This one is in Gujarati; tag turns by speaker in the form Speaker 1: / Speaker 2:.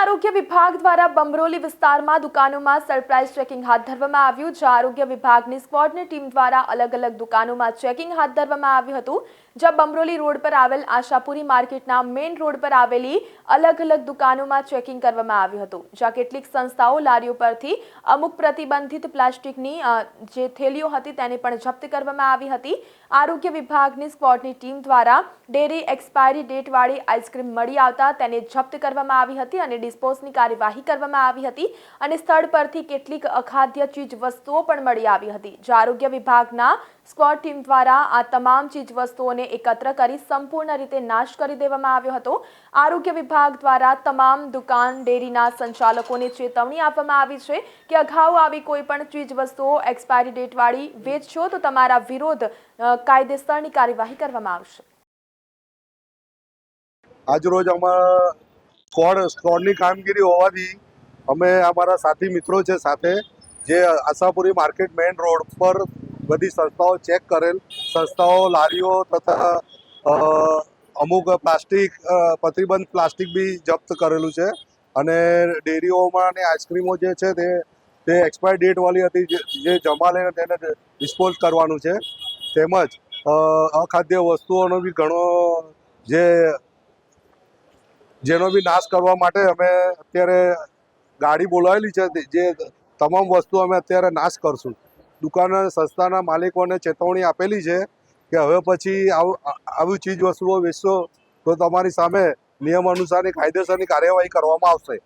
Speaker 1: આરોગ્ય વિભાગ દ્વારા બમરોલી વિસ્તારમાં દુકાનોમાં સરપ્રાઇઝ ચેકિંગ હાથ ધરવામાં આવ્યું, જ્યાં આરોગ્ય વિભાગની સ્ક્વોડની ટીમ દ્વારા અલગ અલગ દુકાનોમાં ચેકિંગ હાથ ધરવામાં આવ્યું હતું, જ્યાં બમરોલી રોડ પર આવેલ આશાપુરી માર્કેટના મેઇન રોડ પર આવેલી અલગ અલગ દુકાનોમાં ચેકિંગ કરવામાં આવ્યું હતું, જ્યાં કેટલીક સંસ્થાઓ લારીઓ પરથી અમુક પ્રતિબંધિત પ્લાસ્ટિકની જે થેલીઓ હતી તેને પણ જપ્ત કરવામાં આવી હતી. આરોગ્ય વિભાગની સ્ક્વોડની ટીમ દ્વારા ડેરી એક્સપાયરી ડેટવાળી આઈસ્ક્રીમ મળી આવતા તેને જપ્ત કરવામાં આવી હતી અને ડિસ્પોઝની કાર્યવાહી કરવામાં આવી હતી અને સ્થળ પરથી કેટલીક અખાદ્ય ચીજ વસ્તુઓ પણ મળી આવી હતી. જે આરોગ્ય વિભાગના સ્ક્વોડ ટીમ દ્વારા આ તમામ ચીજ વસ્તુઓને એકત્ર કરી સંપૂર્ણ રીતે નાશ કરી દેવામાં આવ્યો હતો. આરોગ્ય વિભાગ દ્વારા તમામ દુકાન, ડેરીના સંચાલકોને ચેતવણી આપવામાં આવી છે કે અગાઉ આવી કોઈ પણ ચીજ વસ્તુઓ એક્સપાયરી ડેટવાળી વેચશો તો તમારા વિરોધ કાયદેસરની કાર્યવાહી કરવામાં આવશે.
Speaker 2: આજરોજ અમારા સ્કોડ સ્કોડની કામગીરી હોવાથી અમે અમારા સાથી મિત્રો છે સાથે, જે આશાપુરી માર્કેટ મેઇન રોડ પર બધી સંસ્થાઓ ચેક કરેલ. સંસ્થાઓ, લારીઓ તથા અમુક પ્લાસ્ટિક પ્રતિબંધ પ્લાસ્ટિક બી જપ્ત કરેલું છે. અને ડેરીઓમાં અને આઈસ્ક્રીમો જે છે તે તે એક્સપાયર ડેટવાળી હતી, જે- જમા લઈને તેને ડિસ્પોઝ કરવાનું છે. તેમજ અખાદ્ય વસ્તુઓનો બી ઘણો જે જેનો બી નાશ કરવા માટે અમે અત્યારે ગાડી બોલાવેલી છે, જે તમામ વસ્તુ અમે અત્યારે નાશ કરશું. દુકાન સંસ્થાના માલિકોને ચેતવણી આપેલી છે કે હવે પછી આવું, આવી ચીજ વસ્તુઓ વેચશો તો તમારી સામે નિયમ અનુસારની કાયદેસરની કાર્યવાહી કરવામાં આવશે.